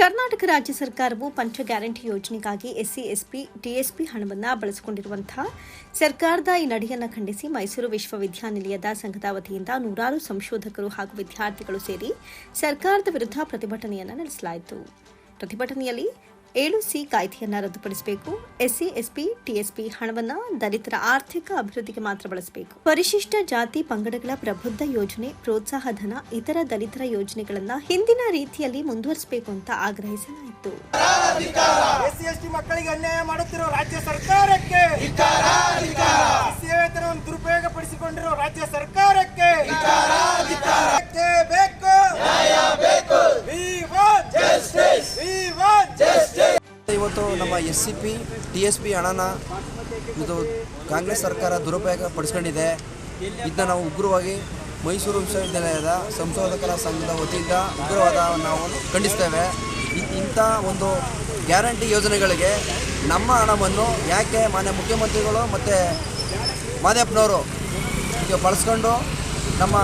ಕರ್ನಾಟಕ ರಾಜ್ಯ ಸರ್ಕಾರವು ಪಂಚ ಗ್ಯಾರಂಟಿ ಯೋಜನೆಗಾಗಿ ಎಸ್ಸಿ ಎಸ್ಪಿ ಟಿಎಸ್ಪಿ ಹಣವನ್ನು ಬಳಸಿಕೊಂಡಿರುವಂತಹ ಸರ್ಕಾರದ ಈ ನಡೆಯನ್ನು ಖಂಡಿಸಿ ಮೈಸೂರು ವಿಶ್ವವಿದ್ಯಾನಿಲಯದ ಸಂಘದ ವತಿಯಿಂದ ನೂರಾರು ಸಂಶೋಧಕರು ಹಾಗೂ ವಿದ್ಯಾರ್ಥಿಗಳು ಸೇರಿ ಸರ್ಕಾರದ ವಿರುದ್ಧ ಪ್ರತಿಭಟನೆಯನ್ನು ನಡೆಸಲಾಯಿತು. ಪ್ರತಿಭಟನೆಯಲ್ಲಿ ಏಳು ಸಿ ಕಾಯ್ದೆಯನ್ನು ರದ್ದುಪಡಿಸಬೇಕು. ಎಸ್ಸಿ ಎಸ್ಪಿ ಟಿಎಸ್ಪಿ ಹಣವನ್ನು ದಲಿತರ ಆರ್ಥಿಕ ಅಭಿವೃದ್ಧಿಗೆ ಮಾತ್ರ ಬಳಸಬೇಕು. ಪರಿಶಿಷ್ಟ ಜಾತಿ ಪಂಗಡಗಳ ಪ್ರಬುದ್ಧ ಯೋಜನೆ ಪ್ರೋತ್ಸಾಹ ಧನ ಇತರ ದಲಿತರ ಯೋಜನೆಗಳನ್ನು ಹಿಂದಿನ ರೀತಿಯಲ್ಲಿ ಮುಂದುವರಿಸಬೇಕು ಅಂತ ಆಗ್ರಹಿಸಲಾಯಿತು. ಎಸ್ಸಿ ಎಸ್ಟಿ ಮಕ್ಕಳಿಗೆ ಅನ್ಯಾಯ ಮಾಡುತ್ತಿರುವ ರಾಜ್ಯ ಸರ್ಕಾರಕ್ಕೆ ಇವತ್ತು ನಮ್ಮ S C P T S P ಹಣನ ಇದು ಕಾಂಗ್ರೆಸ್ ಸರ್ಕಾರ ದುರುಪಯೋಗ ಪಡಿಸ್ಕೊಂಡಿದೆ. ಇದನ್ನ ನಾವು ಉಗ್ರವಾಗಿ ಮೈಸೂರು ವಿಶ್ವವಿದ್ಯಾಲಯದ ಸಂಶೋಧಕರ ಸಂಘದ ವತಿಯಿಂದ ಉಗ್ರವಾದ ನಾವು ಖಂಡಿಸ್ತೇವೆ. ಇಂಥ ಒಂದು ಗ್ಯಾರಂಟಿ ಯೋಜನೆಗಳಿಗೆ ನಮ್ಮ ಹಣವನ್ನು ಯಾಕೆ ಮಾನ್ಯ ಮುಖ್ಯಮಂತ್ರಿಗಳು ಮತ್ತು ಮಾದೇಪ್ಪನವರು ಈಗ ಬಳಸ್ಕೊಂಡು ನಮ್ಮ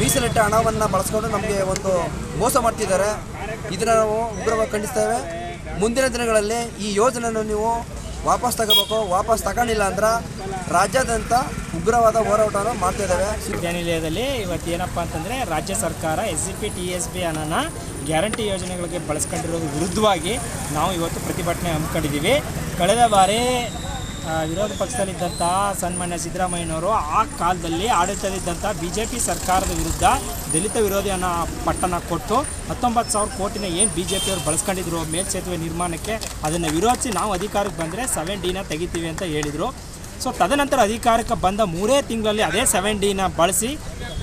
ಮೀಸಲಿಟ್ಟ ಹಣವನ್ನು ಬಳಸ್ಕೊಂಡು ನಮಗೆ ಒಂದು ಮೋಸ ಮಾಡ್ತಿದ್ದಾರೆ. ಇದನ್ನು ನಾವು ಉಗ್ರವಾಗಿ ಖಂಡಿಸ್ತೇವೆ. ಮುಂದಿನ ದಿನಗಳಲ್ಲಿ ಈ ಯೋಜನೆಯನ್ನು ನೀವು ವಾಪಸ್ ತಗೋಬೇಕು, ವಾಪಸ್ ತಗೊಂಡಿಲ್ಲ ಅಂದ್ರೆ ರಾಜ್ಯಾದ್ಯಂತ ಉಗ್ರವಾದ ಹೋರಾಟವನ್ನು ಮಾಡ್ತಿದ್ದೇವೆ ವಿಶ್ವವಿದ್ಯಾನಿಲಯದಲ್ಲಿ ಇವತ್ತು ಏನಪ್ಪ ಅಂತಂದರೆ ರಾಜ್ಯ ಸರ್ಕಾರ S C P T S B ಹಣನ ಗ್ಯಾರಂಟಿ ಯೋಜನೆಗಳಿಗೆ ಬಳಸ್ಕೊಂಡಿರೋದು ವಿರುದ್ಧವಾಗಿ ನಾವು ಇವತ್ತು ಪ್ರತಿಭಟನೆ ಹಮ್ಮಿಕೊಂಡಿದ್ದೀವಿ. ಕಳೆದ ಬಾರಿ ವಿರೋಧ ಪಕ್ಷದಲ್ಲಿದ್ದಂಥ ಸನ್ಮಾನ್ಯ ಸಿದ್ದರಾಮಯ್ಯನವರು ಆ ಕಾಲದಲ್ಲಿ ಆಡಳಿತದಲ್ಲಿದ್ದಂಥ ಬಿ ಜೆ ಪಿ ಸರ್ಕಾರದ ವಿರುದ್ಧ ದಲಿತ ವಿರೋಧಿ ಅನ್ನೋ ಪಟ್ಟಣ ಕೊಟ್ಟು ಹತ್ತೊಂಬತ್ತು ಸಾವಿರ ಕೋಟಿನ ಏನು ಬಿ ಜೆ ಪಿಯವರು ಬಳಸ್ಕೊಂಡಿದ್ರು ಮೇಲ್ಸೇತುವೆ ನಿರ್ಮಾಣಕ್ಕೆ, ಅದನ್ನು ವಿರೋಧಿಸಿ ನಾವು ಅಧಿಕಾರಕ್ಕೆ ಬಂದರೆ ಸೆವೆನ್ ಡಿನ ತೆಗಿತೀವಿ ಅಂತ ಹೇಳಿದರು. ಸೊ ತದನಂತರ ಅಧಿಕಾರಕ್ಕೆ ಬಂದ ಮೂರೇ ತಿಂಗಳಲ್ಲಿ ಅದೇ ಸೆವೆನ್ ಡಿನ ಬಳಸಿ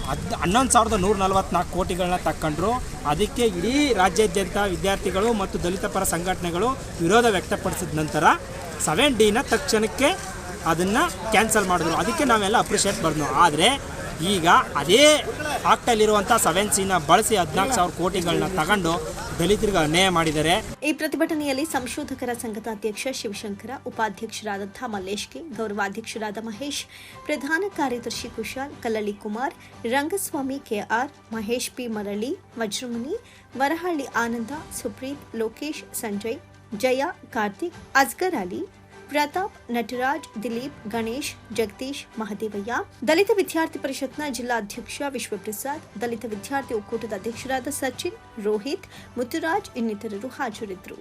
ಹದ್, ಹನ್ನೊಂದು ಸಾವಿರದ ನೂರ ನಲವತ್ತ್ನಾಲ್ಕು ಕೋಟಿಗಳನ್ನ ತಕ್ಕೊಂಡ್ರು. ಅದಕ್ಕೆ ಇಡೀ ರಾಜ್ಯಾದ್ಯಂತ ವಿದ್ಯಾರ್ಥಿಗಳು ಮತ್ತು ದಲಿತ ಪರ ಸಂಘಟನೆಗಳು ವಿರೋಧ ವ್ಯಕ್ತಪಡಿಸಿದ ನಂತರ ಸೆವೆನ್ ಡಿನ ತಕ್ಷಣಕ್ಕೆ ಅದನ್ನು ಕ್ಯಾನ್ಸಲ್ ಮಾಡಿದ್ರು. ಅದಕ್ಕೆ ನಾವೆಲ್ಲ ಅಪ್ರಿಷಿಯೇಟ್ ಮಾಡಿದ್ರು ಆದರೆ ಈಗ ಅದೇ ಆಕ್ಟಲ್ಲಿರುವಂಥ ಸೆವೆನ್ ಸಿನ ಬಳಸಿ ಹದಿನಾಲ್ಕು ಸಾವಿರ ಕೋಟಿಗಳನ್ನ ತಗೊಂಡು ದಲಿತರಿಗೆ ಅನ್ಯಾಯ ಮಾಡಿದ್ದಾರೆ. ಈ ಪ್ರತಿಭಟನೆಯಲ್ಲಿ ಸಂಶೋಧಕರ ಸಂಘದ ಅಧ್ಯಕ್ಷ ಶಿವಶಂಕರ ಉಪಾಧ್ಯಕ್ಷರಾದಂಥ ಮಲ್ಲೇಶ್ ಕೆ ಗೌರವಾಧ್ಯಕ್ಷರಾದ ಮಹೇಶ್, ಪ್ರಧಾನ ಕಾರ್ಯದರ್ಶಿ Kushal, Kallahalli Kumar, Rangaswamy K R, Mahesh P Murali, Vajramuni, Varahalli ಆನಂದ, ಸುಪ್ರೀತ್, ಲೋಕೇಶ್, ಸಂಜಯ್ ಜಯ ಕಾರ್ತಿಕ್ ಅಸ್ಗರ್ ಅಲಿ ಪ್ರತಾಪ್ ನಟರಾಜ್ ದಿಲೀಪ್ ಗಣೇಶ್ ಜಗದೀಶ್ ಮಹದೇವಯ್ಯ ದಲಿತ ವಿದ್ಯಾರ್ಥಿ ಪರಿಷತ್ನ ಜಿಲ್ಲಾಧ್ಯಕ್ಷ ವಿಶ್ವಪ್ರಸಾದ್ ದಲಿತ ವಿದ್ಯಾರ್ಥಿ ಒಕ್ಕೂಟದ ಅಧ್ಯಕ್ಷರಾದ ಸಚಿನ್ ರೋಹಿತ್ ಮುತ್ತುರಾಜ್ ಇನ್ನಿತರರು ಹಾಜರಿದ್ದರು